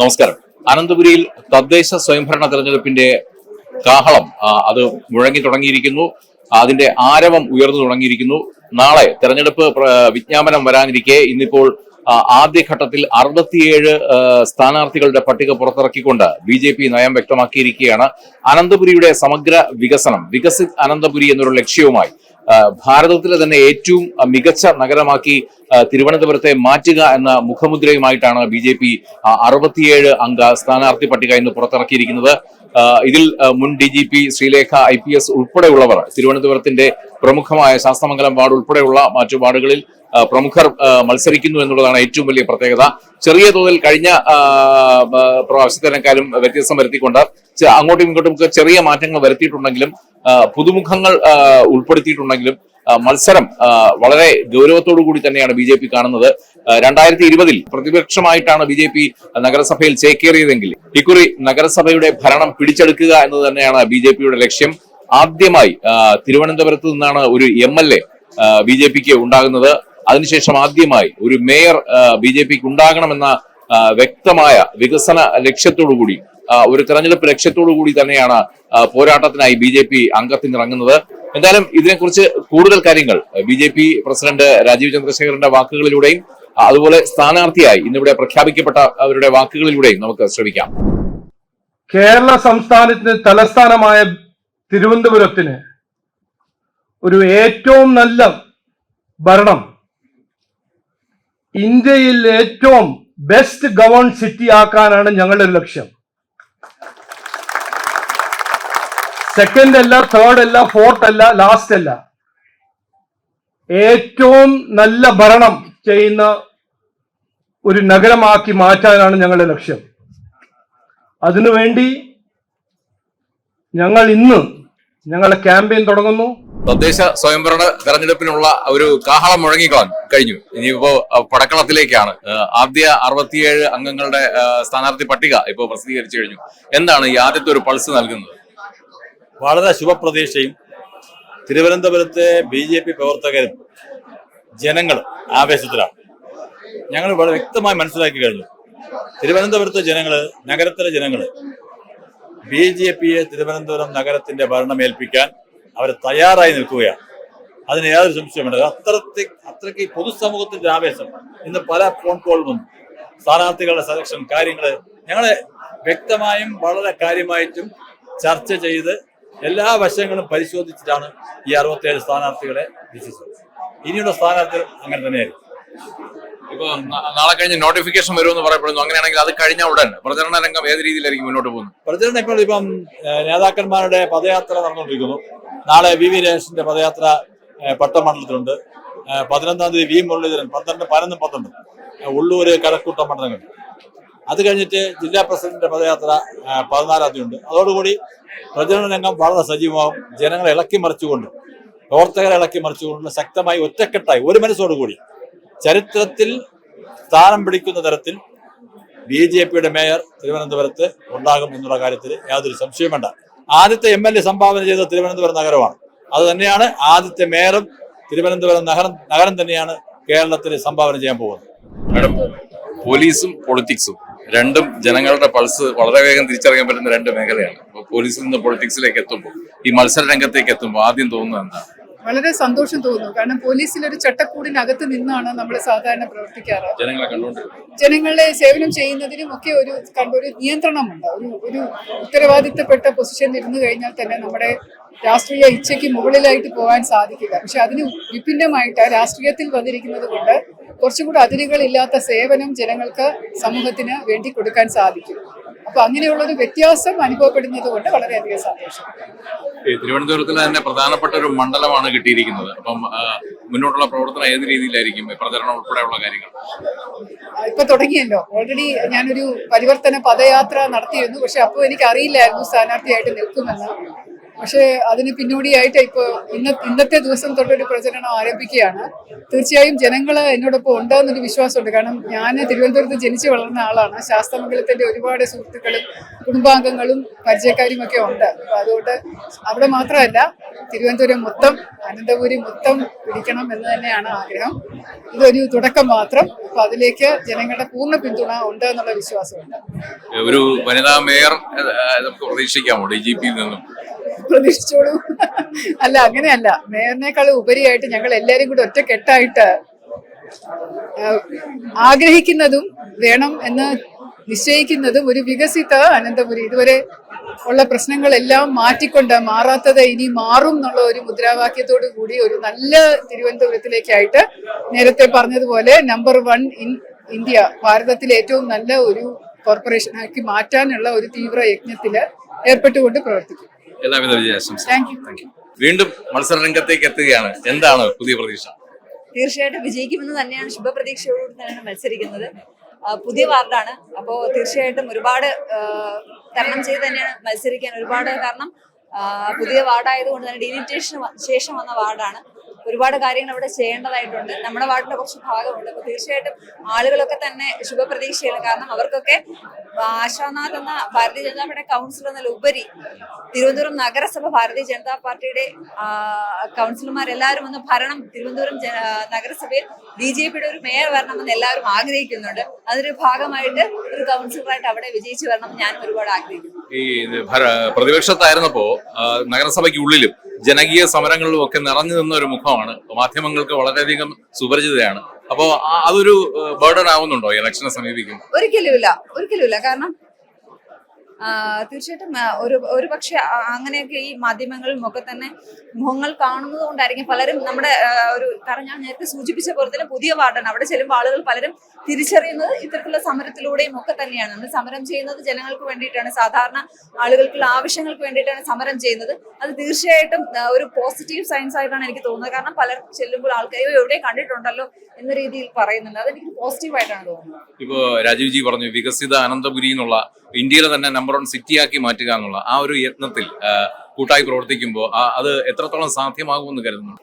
നമസ്കാരം. അനന്തപുരിയിൽ തദ്ദേശ സ്വയംഭരണ തെരഞ്ഞെടുപ്പിന്റെ കാഹളം അത് മുഴങ്ങി തുടങ്ങിയിരിക്കുന്നു. അതിന്റെ ആരവം ഉയർന്നു തുടങ്ങിയിരിക്കുന്നു. നാളെ തെരഞ്ഞെടുപ്പ് വിജ്ഞാപനം വരാനിരിക്കെ ഇന്നിപ്പോൾ ആദ്യഘട്ടത്തിൽ അറുപത്തിയേഴ് സ്ഥാനാർത്ഥികളുടെ പട്ടിക പുറത്തിറക്കിക്കൊണ്ട് ബി ജെ പി നയം വ്യക്തമാക്കിയിരിക്കുകയാണ്. അനന്തപുരിയുടെ സമഗ്ര വികസനം വികസിത് അനന്തപുരി എന്നൊരു ലക്ഷ്യവുമായി ഭാരതത്തിലെ തന്നെ ഏറ്റവും മികച്ച നഗരമാക്കി തിരുവനന്തപുരത്തെ മാറ്റുക എന്ന മുഖമുദ്രയുമായിട്ടാണ് ബി ജെ പി അറുപത്തിയേഴ് അംഗ സ്ഥാനാർത്ഥി പട്ടിക ഇന്ന് പുറത്തിറക്കിയിരിക്കുന്നത്. ഇതിൽ മുൻ D G P Sreelekha I P S ഉൾപ്പെടെയുള്ളവർ തിരുവനന്തപുരത്തിന്റെ പ്രമുഖമായ ശാസ്തമംഗലം വാർഡ് ഉൾപ്പെടെയുള്ള മറ്റു വാർഡുകളിൽ പ്രമുഖർ മത്സരിക്കുന്നു എന്നുള്ളതാണ് ഏറ്റവും വലിയ പ്രത്യേകത. ചെറിയ തോതിൽ കഴിഞ്ഞ വ്യത്യാസം പ്രാവശ്യത്തിനേക്കാളും വ്യത്യസ്തം വരുത്തിക്കൊണ്ട് അങ്ങോട്ടും ഇങ്ങോട്ടും ഒക്കെ ചെറിയ മാറ്റങ്ങൾ വരുത്തിയിട്ടുണ്ടെങ്കിലും പുതുമുഖങ്ങൾ ഉൾപ്പെടുത്തിയിട്ടുണ്ടെങ്കിലും മത്സരം വളരെ ഗൗരവത്തോടു കൂടി തന്നെയാണ് ബി ജെ പി കാണുന്നത്. രണ്ടായിരത്തി ഇരുപതിൽ പ്രതിപക്ഷമായിട്ടാണ് ബി ജെ പി നഗരസഭയിൽ ചേക്കേറിയതെങ്കിൽ ഇക്കുറി നഗരസഭയുടെ ഭരണം പിടിച്ചെടുക്കുക എന്നത് തന്നെയാണ് ബി ജെ പിയുടെ ലക്ഷ്യം. ആദ്യമായി തിരുവനന്തപുരത്ത് നിന്നാണ് ഒരു M L A B J പിക്ക് ഉണ്ടാകുന്നത്. അതിനുശേഷം ആദ്യമായി ഒരു മേയർ ബി ജെ പിക്ക് ഉണ്ടാകണമെന്ന വ്യക്തമായ വികസന ലക്ഷ്യത്തോടു കൂടി ഒരു തെരഞ്ഞെടുപ്പ് ലക്ഷ്യത്തോടു കൂടി തന്നെയാണ് പോരാട്ടത്തിനായി ബി ജെ പി അംഗത്തിനിറങ്ങുന്നത് എന്തായാലും ഇതിനെക്കുറിച്ച് കൂടുതൽ കാര്യങ്ങൾ B J P president Rajeev ചന്ദ്രശേഖരന്റെ വാക്കുകളിലൂടെയും അതുപോലെ സ്ഥാനാർത്ഥിയായി ഇന്നിവിടെ പ്രഖ്യാപിക്കപ്പെട്ട അവരുടെ വാക്കുകളിലൂടെയും നമുക്ക് ശ്രമിക്കാം. കേരള സംസ്ഥാനത്തിന് തലസ്ഥാനമായ തിരുവനന്തപുരത്തിന് ഒരു ഏറ്റവും നല്ല ഭരണം. ഇന്ത്യയിൽ ഏറ്റവും ബെസ്റ്റ് ഗവൺ സിറ്റി ആക്കാനാണ് ഞങ്ങളുടെ ലക്ഷ്യം. സെക്കൻഡ് അല്ല തേർഡ് അല്ല ഫോർത്ത് അല്ല ലാസ്റ്റ് അല്ല. ഏറ്റവും നല്ല ഭരണം ചെയ്യുന്ന ഒരു നഗരമാക്കി മാറ്റാനാണ് ഞങ്ങളുടെ ലക്ഷ്യം. അതിനുവേണ്ടി ഞങ്ങൾ ഇന്ന് ഞങ്ങളുടെ ക്യാമ്പയിൻ തുടങ്ങുന്നു. തദ്ദേശ സ്വയംഭരണ തെരഞ്ഞെടുപ്പിനുള്ള ഒരു കാഹളം മുഴങ്ങിക്കളാൻ കഴിഞ്ഞു. ഇനിയിപ്പോ പടക്കളത്തിലേക്കാണ്. ആദ്യ അറുപത്തിയേഴ് അംഗങ്ങളുടെ സ്ഥാനാർത്ഥി പട്ടിക ഇപ്പോൾ പ്രസിദ്ധീകരിച്ചു കഴിഞ്ഞു. എന്താണ് ഈ ആദ്യത്തെ ഒരു പൾസ് നൽകുന്നത്? വളരെ ശുഭപ്രതീക്ഷയും തിരുവനന്തപുരത്തെ ബി ജെ പി പ്രവർത്തകരും ജനങ്ങളും ആവേശത്തിലാണ്. ഞങ്ങൾ വളരെ വ്യക്തമായി മനസ്സിലാക്കി കഴിഞ്ഞു. തിരുവനന്തപുരത്തെ ജനങ്ങൾ നഗരത്തിലെ ജനങ്ങൾ ബി ജെ പിയെ തിരുവനന്തപുരം നഗരത്തിന്റെ ഭരണം ഏൽപ്പിക്കാൻ അവർ തയ്യാറായി നിൽക്കുകയാണ്. അതിന് യാതൊരു സംശയമുണ്ട് അത്രത്തെ അത്രയ്ക്ക് പൊതുസമൂഹത്തിന്റെ ആവേശം. ഇന്ന് പല ഫോൺ വന്നു സ്ഥാനാർത്ഥികളുടെ സെലക്ഷൻ കാര്യങ്ങൾ ഞങ്ങൾ വ്യക്തമായും വളരെ കാര്യമായിട്ടും ചർച്ച ചെയ്ത് എല്ലാ വശങ്ങളും പരിശോധിച്ചിട്ടാണ് ഈ അറുപത്തേഴ് സ്ഥാനാർത്ഥികളെ നിശ്ചയിച്ചത് ഇനിയുള്ള സ്ഥാനാർത്ഥികൾ അങ്ങനെ തന്നെയായിരിക്കും. ഇപ്പൊ നാളെ കഴിഞ്ഞ് നോട്ടിഫിക്കേഷൻ വരുമെന്ന് പറയപ്പെടുന്നു. അങ്ങനെയാണെങ്കിൽ അത് കഴിഞ്ഞ ഉടൻ പ്രചരണ രംഗം ഏത് രീതിയിലായിരിക്കും മുന്നോട്ട് പോകുന്നത്? പ്രചരണം ഇപ്പോൾ ഇപ്പം നേതാക്കന്മാരുടെ പദയാത്ര നടന്നുകൊണ്ടിരിക്കുന്നു. നാളെ വി വി രമേശിന്റെ പദയാത്ര പട്ടമണ്ഡലത്തിലുണ്ട്. പതിനൊന്നാം തീയതി വി മുരളീധരൻ പന്ത്രണ്ട് പതിനൊന്നും പന്ത്രണ്ട്. ഏഹ്, ഉള്ളൂര് കടക്കൂട്ട മണ്ഡലങ്ങൾ അത് കഴിഞ്ഞിട്ട് ജില്ലാ പ്രസിഡന്റിന്റെ പദയാത്ര പതിനാലാം തീയതി ഉണ്ട്. അതോടുകൂടി പ്രചരണ രംഗം വളരെ സജീവമാവും. ജനങ്ങളെ ഇളക്കി മറിച്ചുകൊണ്ട് പ്രവർത്തകരെ ഇളക്കി മറിച്ചുകൊണ്ട് ശക്തമായി ഒറ്റക്കെട്ടായി ഒരു മനസ്സോടുകൂടി ചരിത്രത്തിൽ സ്ഥാനം പിടിക്കുന്ന തരത്തിൽ ബി ജെ പിയുടെ മേയർ തിരുവനന്തപുരത്ത് ഉണ്ടാകും എന്നുള്ള കാര്യത്തിൽ യാതൊരു സംശയവും വേണ്ട. ആദ്യത്തെ എം എൽ എ സംഭാവന ചെയ്ത തിരുവനന്തപുരം നഗരമാണ്. അത് തന്നെയാണ് ആദ്യത്തെ മേയറും തിരുവനന്തപുരം നഗരം നഗരം തന്നെയാണ് കേരളത്തിൽ സംഭാവന ചെയ്യാൻ പോകുന്നത്. മാഡം പോലീസും പൊളിറ്റിക്സും രണ്ടും ജനങ്ങളുടെ പൾസ് വളരെ വേഗം തിരിച്ചറിയാൻ പറ്റുന്ന രണ്ട് മേഖലയാണ്. പോലീസിൽ നിന്ന് പൊളിറ്റിക്സിലേക്ക് എത്തുമ്പോൾ ഈ മത്സര രംഗത്തേക്ക് എത്തുമ്പോൾ ആദ്യം തോന്നുന്നത് എന്താണ്? വളരെ സന്തോഷം തോന്നുന്നു. കാരണം പോലീസിൽ ഒരു ചട്ടക്കൂടിനകത്ത് നിന്നാണ് നമ്മൾ സാധാരണ പ്രവർത്തിക്കാറ്. ജനങ്ങളെ സേവനം ചെയ്യുന്നതിനും ഒക്കെ ഒരു കണ്ട ഒരു നിയന്ത്രണമുണ്ട്. ഒരു ഒരു ഉത്തരവാദിത്തപ്പെട്ട പൊസിഷനിൽ ഇരുന്ന് കഴിഞ്ഞാൽ തന്നെ നമ്മുടെ രാഷ്ട്രീയ ഇച്ഛയ്ക്ക് മുകളിലായിട്ട് പോകാൻ സാധിക്കില്ല. പക്ഷെ അതിന് വിഭിന്നമായിട്ട് രാഷ്ട്രീയത്തിൽ വന്നിരിക്കുന്നത് കൊണ്ട് കുറച്ചും കൂടെ അതിരുകളില്ലാത്ത സേവനം ജനങ്ങൾക്ക് സമൂഹത്തിന് വേണ്ടി കൊടുക്കാൻ സാധിക്കും. അപ്പൊ അങ്ങനെയുള്ള ഒരു വ്യത്യാസം അനുഭവപ്പെടുന്നത് കൊണ്ട് വളരെയധികം സന്തോഷം. തിരുവനന്തപുരത്തിൽ തന്നെ പ്രധാനപ്പെട്ട ഒരു മണ്ഡലമാണ് കിട്ടിയിരിക്കുന്നത്. അപ്പം മുന്നോട്ടുള്ള പ്രവർത്തനം ഏത് രീതിയിലായിരിക്കും? പ്രചരണം ഉൾപ്പെടെയുള്ള കാര്യങ്ങൾ. ഇപ്പൊ തുടങ്ങിയല്ലോ. ഓൾറെഡി ഞാനൊരു പരിവർത്തന പദയാത്ര നടത്തിയിരുന്നു. പക്ഷെ അപ്പോൾ എനിക്ക് അറിയില്ലായിരുന്നു സ്ഥാനാർത്ഥിയായിട്ട് നിൽക്കുമെന്ന്. പക്ഷേ അതിന് പിന്നോടിയായിട്ട് ഇപ്പോൾ ഇന്ന ഇന്നത്തെ ദിവസം തൊട്ടൊരു പ്രചരണം ആരംഭിക്കുകയാണ്. തീർച്ചയായും ജനങ്ങൾ എന്നോടൊപ്പം ഉണ്ടാകുന്നൊരു വിശ്വാസമുണ്ട്. കാരണം ഞാൻ തിരുവനന്തപുരത്ത് ജനിച്ചു വളർന്ന ആളാണ്. ശാസ്ത്രമംഗലത്തിന്റെ ഒരുപാട് സുഹൃത്തുക്കളും കുടുംബാംഗങ്ങളും പരിചയക്കാരും ഒക്കെ ഉണ്ട്. അപ്പോൾ അതുകൊണ്ട് അവിടെ മാത്രമല്ല തിരുവനന്തപുരം മൊത്തം അനന്തപുരി മൊത്തം പിടിക്കണം എന്ന് തന്നെയാണ് ആഗ്രഹം. ഇതൊരു തുടക്കം മാത്രം. അപ്പോൾ അതിലേക്ക് ജനങ്ങളുടെ പൂർണ പിന്തുണ ഉണ്ട് എന്നുള്ള വിശ്വാസമുണ്ട്. ഒരു വനിതാ മേയർ പ്രതീക്ഷിക്കാമോ? ഡി ജി പിയിൽ നിന്നും. പ്രതീക്ഷിച്ചോളൂ. അല്ല അങ്ങനെയല്ല. മേയറിനേക്കാൾ ഉപരിയായിട്ട് ഞങ്ങൾ എല്ലാവരും കൂടി ഒറ്റക്കെട്ടായിട്ട് കെട്ടായിട്ട് ആഗ്രഹിക്കുന്നതും വേണം എന്ന് നിശ്ചയിക്കുന്നതും ഒരു വികസിത അനന്തപുരി. ഇതുവരെ ഉള്ള പ്രശ്നങ്ങളെല്ലാം മാറ്റിക്കൊണ്ട് മാറാത്തത് ഇനി മാറും എന്നുള്ള ഒരു മുദ്രാവാക്യത്തോടു കൂടി ഒരു നല്ല തിരുവനന്തപുരത്തിലേക്കായിട്ട് നേരത്തെ പറഞ്ഞതുപോലെ നമ്പർ വൺ ഇൻ ഇന്ത്യ ഭാരതത്തിലെ ഏറ്റവും നല്ല ഒരു കോർപ്പറേഷനാക്കി മാറ്റാനുള്ള ഒരു തീവ്ര യജ്ഞത്തിൽ ഏർപ്പെട്ടുകൊണ്ട് പ്രവർത്തിക്കും. എല്ലാവിധ വിജയാശംസ വീണ്ടും മത്സര രംഗത്തേക്ക് എത്തുകയാണ്. എന്താണ് പുതിയ പ്രതീക്ഷ? തീർച്ചയായിട്ടും വിജയിക്കുമെന്ന് തന്നെയാണ് ശുഭപ്രതീക്ഷയോട് തന്നെയാണ് മത്സരിക്കുന്നത്. പുതിയ വാർഡാണ്. അപ്പോൾ തീർച്ചയായിട്ടും ഒരുപാട് തരണം ചെയ്ത് തന്നെയാണ് മത്സരിക്കാൻ ഒരുപാട് കാരണം പുതിയ വാർഡായതുകൊണ്ട് തന്നെ ഡിലിറ്റേഷന് ശേഷം വന്ന വാർഡാണ്. ഒരുപാട് കാര്യങ്ങൾ അവിടെ ചെയ്യേണ്ടതായിട്ടുണ്ട്. നമ്മുടെ വാർഡിന്റെ കുറച്ച് ഭാഗമുണ്ട്. അപ്പോൾ തീർച്ചയായിട്ടും ആളുകളൊക്കെ തന്നെ ശുഭപ്രതീക്ഷയാണ്. കാരണം അവർക്കൊക്കെ ആശാനാഥ് എന്ന ഭാരതീയ ജനതാ പാർട്ടി കൗൺസിലർ എന്നതിൽ ഉപരി തിരുവനന്തപുരം നഗരസഭ ഭാരതീയ ജനതാ പാർട്ടിയുടെ കൗൺസിലർമാരെല്ലാവരും ഒന്ന് ഭരണം തിരുവനന്തപുരം നഗരസഭയിൽ ബി ജെ പിയുടെ ഒരു മേയർ വരണമെന്ന് എല്ലാവരും ആഗ്രഹിക്കുന്നുണ്ട്. അതിന്റെ ഭാഗമായിട്ട് ഒരു കൗൺസിലറായിട്ട് അവിടെ വിജയിച്ചു വരണം ഞാനും ഒരുപാട് ആഗ്രഹിക്കുന്നു. ഈ പ്രതിപക്ഷത്തായിരുന്നപ്പോ നഗരസഭയ്ക്ക് നഗരസഭയ്ക്കുള്ളിലും ജനകീയ സമരങ്ങളിലും ഒക്കെ നിറഞ്ഞു നിന്ന ഒരു മുഖമാണ്. മാധ്യമങ്ങൾക്ക് വളരെയധികം സുപരിചിതയാണ്. അപ്പോ അതൊരു ബേർഡൻ ആവുന്നുണ്ടോ ഇലക്ഷനെ സമീപിക്കുമ്പോൾ? ഒരിക്കലുമില്ല. ഒരിക്കലുമില്ല. കാരണം ആ, തീർച്ചയായിട്ടും ഒരു ഒരു പക്ഷെ അങ്ങനെയൊക്കെ ഈ മാധ്യമങ്ങളിലും ഒക്കെ തന്നെ മുഖങ്ങൾ കാണുന്നത് കൊണ്ടായിരിക്കും പലരും നമ്മുടെ ഒരു കാരണം ഞാൻ നേരത്തെ സൂചിപ്പിച്ച പോലെ തന്നെ പുതിയ വാർഡാണ്. അവിടെ ചെല്ലുമ്പോൾ ആളുകൾ പലരും തിരിച്ചറിയുന്നത് ഇത്തരത്തിലുള്ള സമരത്തിലൂടെയും ഒക്കെ തന്നെയാണ്. നമ്മൾ സമരം ചെയ്യുന്നത് ജനങ്ങൾക്ക് വേണ്ടിയിട്ടാണ്. സാധാരണ ആളുകൾക്കുള്ള ആവശ്യങ്ങൾക്ക് വേണ്ടിയിട്ടാണ് സമരം ചെയ്യുന്നത്. അത് തീർച്ചയായിട്ടും ഒരു പോസിറ്റീവ് സയൻസ് ആയിട്ടാണ് എനിക്ക് തോന്നുന്നത്. കാരണം പലർ ചെല്ലുമ്പോൾ ആൾക്കാർ എവിടെ കണ്ടിട്ടുണ്ടല്ലോ? എന്ന രീതിയിൽ പറയുന്നുണ്ട്. അതെനിക്ക് പോസിറ്റീവ് ആയിട്ടാണ് തോന്നുന്നത്. ഇപ്പോ രാജീവ് ജി പറഞ്ഞു വികസിത അനന്തപുരി എന്നുള്ള ഇന്ത്യയിലെ തന്നെ നമ്പർ വൺ സിറ്റിയാക്കി മാറ്റുക എന്നുള്ള ആ ഒരു യത്നത്തിൽ കൂട്ടായി പ്രവർത്തിക്കുമ്പോൾ അത് എത്രത്തോളം സാധ്യമാകുമെന്ന് കരുതുന്നു?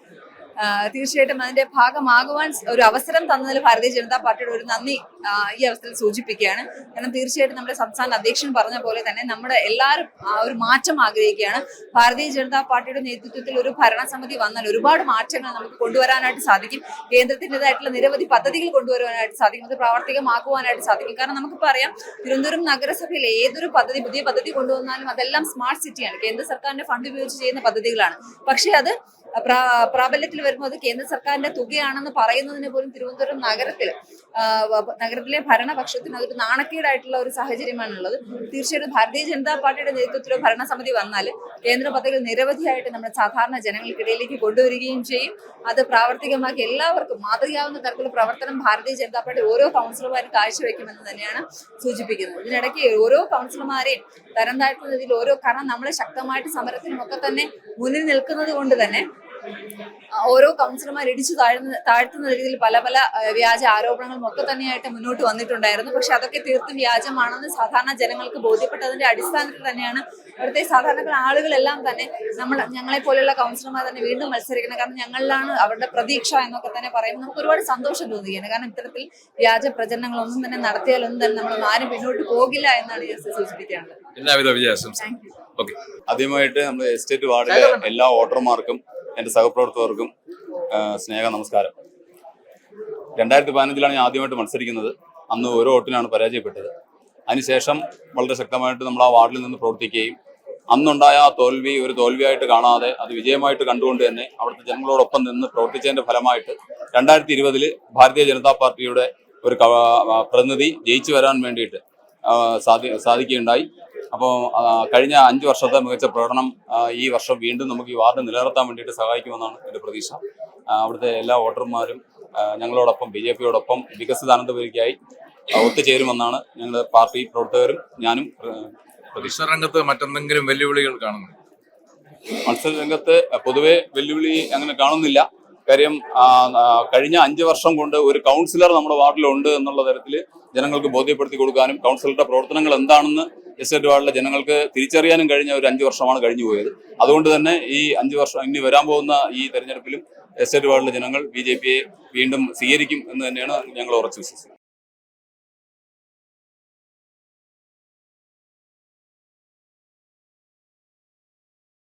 തീർച്ചയായിട്ടും അതിന്റെ ഭാഗമാകുവാൻ ഒരു അവസരം തന്നതിൽ ഭാരതീയ ജനതാ പാർട്ടിയുടെ ഒരു നന്ദി. ഈ അവസരത്തിൽ സൂചിപ്പിക്കുകയാണ്. കാരണം തീർച്ചയായിട്ടും നമ്മുടെ സംസ്ഥാന അധ്യക്ഷൻ പറഞ്ഞ പോലെ തന്നെ നമ്മുടെ എല്ലാവരും ഒരു മാറ്റം ആഗ്രഹിക്കുകയാണ്. ഭാരതീയ ജനതാ പാർട്ടിയുടെ നേതൃത്വത്തിൽ ഒരു ഭരണസമിതി വന്നാൽ ഒരുപാട് മാറ്റങ്ങൾ നമുക്ക് കൊണ്ടുവരാനായിട്ട് സാധിക്കും. കേന്ദ്രത്തിന്റെതായിട്ടുള്ള നിരവധി പദ്ധതികൾ കൊണ്ടുവരാനായിട്ട് സാധിക്കും. അത് പ്രാവർത്തികമാക്കുവാനായിട്ട് സാധിക്കും. കാരണം നമുക്ക് പറയാം തിരുവനന്തപുരം നഗരസഭയിൽ ഏതൊരു പദ്ധതി പുതിയ പദ്ധതി കൊണ്ടുവന്നാലും അതെല്ലാം സ്മാർട്ട് സിറ്റിയാണ്. കേന്ദ്ര സർക്കാരിന്റെ ഫണ്ട് ഉപയോഗിച്ച് ചെയ്യുന്ന പദ്ധതികളാണ്. പക്ഷേ അത് പ്രാബല്യത്തിൽ വരുമ്പോൾ അത് കേന്ദ്ര സർക്കാരിന്റെ തുകയാണെന്ന് പറയുന്നതിന് പോലും തിരുവനന്തപുരം നഗരത്തിൽ ആ, നഗരത്തിലെ ഭരണപക്ഷത്തിന് അതൊരു നാണക്കേടായിട്ടുള്ള ഒരു സാഹചര്യമാണുള്ളത്. തീർച്ചയായിട്ടും ഭാരതീയ ജനതാ പാർട്ടിയുടെ നേതൃത്വത്തിലോ ഭരണസമിതി വന്നാൽ കേന്ദ്ര പദ്ധതികൾ നിരവധിയായിട്ട് നമ്മുടെ സാധാരണ ജനങ്ങൾക്കിടയിലേക്ക് കൊണ്ടുവരികയും ചെയ്യും. അത് പ്രാവർത്തികമാക്കി എല്ലാവർക്കും മാതൃകയാവുന്ന തരത്തിലുള്ള പ്രവർത്തനം ഭാരതീയ ജനതാ പാർട്ടി ഓരോ കൗൺസിലർമാരും കാഴ്ചവെക്കുമെന്ന് തന്നെയാണ് സൂചിപ്പിക്കുന്നത്. ഇതിനിടയ്ക്ക് ഓരോ കൗൺസിലർമാരെയും തരം താഴ്ത്തുന്ന രീതിയിൽ ഓരോ കാരണം നമ്മൾ ശക്തമായിട്ട് സമരത്തിനും ഒക്കെ തന്നെ മുന്നിൽ നിൽക്കുന്നത് കൊണ്ട് തന്നെ ഓരോ കൗൺസിലർമാർ ഇടിച്ചു താഴ്ന്ന താഴ്ത്തുന്ന രീതിയിൽ പല പല വ്യാജ ആരോപണങ്ങളും ഒക്കെ തന്നെയായിട്ട് മുന്നോട്ട് വന്നിട്ടുണ്ടായിരുന്നു. പക്ഷെ അതൊക്കെ തീർത്തും വ്യാജമാണെന്ന് സാധാരണ ജനങ്ങൾക്ക് ബോധ്യപ്പെട്ടതിന്റെ അടിസ്ഥാനത്തിൽ തന്നെയാണ് ഇവിടുത്തെ സാധാരണക്കാർ ആളുകളെല്ലാം തന്നെ നമ്മൾ ഞങ്ങളെ പോലെയുള്ള കൗൺസിലർമാർ തന്നെ വീണ്ടും മത്സരിക്കണം കാരണം ഞങ്ങളിലാണ് അവരുടെ പ്രതീക്ഷ എന്നൊക്കെ തന്നെ പറയുമ്പോൾ നമുക്ക് ഒരുപാട് സന്തോഷം തോന്നുകയാണ് കാരണം ഇത്തരത്തിൽ വ്യാജ പ്രചരണങ്ങളൊന്നും തന്നെ നടത്തിയാൽ ഒന്നും തന്നെ നമ്മൾ ആരും പിന്നോട്ട് പോകില്ല എന്നാണ് ഞാൻ സൂചിപ്പിക്കാനുള്ളത് എല്ലാവിധ വിജയാശംസ ആദ്യമായിട്ട് നമ്മൾ എസ്റ്റേറ്റ് വാർഡിലെ എല്ലാ വോട്ടർമാർക്കും എന്റെ സഹപ്രവർത്തകർക്കും സ്നേഹ നമസ്കാരം. രണ്ടായിരത്തി പതിനഞ്ചിലാണ് ഞാൻ ആദ്യമായിട്ട് മത്സരിക്കുന്നത്. അന്ന് ഓരോ വോട്ടിനാണ് പരാജയപ്പെട്ടത്. അതിനുശേഷം വളരെ ശക്തമായിട്ട് നമ്മൾ ആ വാർഡിൽ നിന്ന് പ്രവർത്തിക്കുകയും അന്നുണ്ടായ ആ തോൽവി ഒരു തോൽവിയായിട്ട് കാണാതെ അത് വിജയമായിട്ട് കണ്ടുകൊണ്ട് തന്നെ അവിടുത്തെ ജനങ്ങളോടൊപ്പം നിന്ന് പ്രവർത്തിച്ചതിന്റെ ഫലമായിട്ട് രണ്ടായിരത്തി ഇരുപതിൽ ഭാരതീയ ജനതാ പാർട്ടിയുടെ ഒരു പ്രതിനിധി ജയിച്ചു വരാൻ വേണ്ടിയിട്ട് സാധി സാധിക്കുകയുണ്ടായി. അപ്പോൾ കഴിഞ്ഞ അഞ്ച് വർഷത്തെ മികച്ച പ്രകടനം ഈ വർഷം വീണ്ടും നമുക്ക് ഈ വാർഡ് നിലനിർത്താൻ വേണ്ടിയിട്ട് സഹായിക്കുമെന്നാണ് എന്റെ പ്രതീക്ഷ. അവിടുത്തെ എല്ലാ വോട്ടർമാരും ഞങ്ങളോടൊപ്പം ബി ജെ പിയോടൊപ്പം വികസിത അനന്തപുരിക്കായി ഒത്തുചേരുമെന്നാണ് ഞങ്ങൾ പാർട്ടി പ്രവർത്തകരും ഞാനും പ്രതീക്ഷ. മത്സര രംഗത്ത് മറ്റെന്തെങ്കിലും വെല്ലുവിളികൾ കാണുന്നു മത്സര രംഗത്ത് പൊതുവെ വെല്ലുവിളി അങ്ങനെ കാണുന്നില്ല. കാര്യം കഴിഞ്ഞ അഞ്ച് വർഷം കൊണ്ട് ഒരു കൗൺസിലർ നമ്മുടെ വാർഡിലുണ്ട് എന്നുള്ള തരത്തിൽ ജനങ്ങൾക്ക് ബോധ്യപ്പെടുത്തി കൊടുക്കാനും കൗൺസിലറുടെ പ്രവർത്തനങ്ങൾ എന്താണെന്ന് എസ്റ്റേറ്റ് വാർഡിലെ ജനങ്ങൾക്ക് തിരിച്ചറിയാനും കഴിഞ്ഞ ഒരു അഞ്ചു വർഷമാണ് കഴിഞ്ഞു പോയത്. അതുകൊണ്ട് തന്നെ ഈ അഞ്ചു വർഷം ഇനി വരാൻ പോകുന്ന ഈ തെരഞ്ഞെടുപ്പിലും എസ്റ്റേറ്റ് വാർഡിലെ ജനങ്ങൾ ബി വീണ്ടും സ്വീകരിക്കും എന്ന് തന്നെയാണ് ഞങ്ങൾ ഉറച്ചു വിശ്വസിക്കുന്നത്.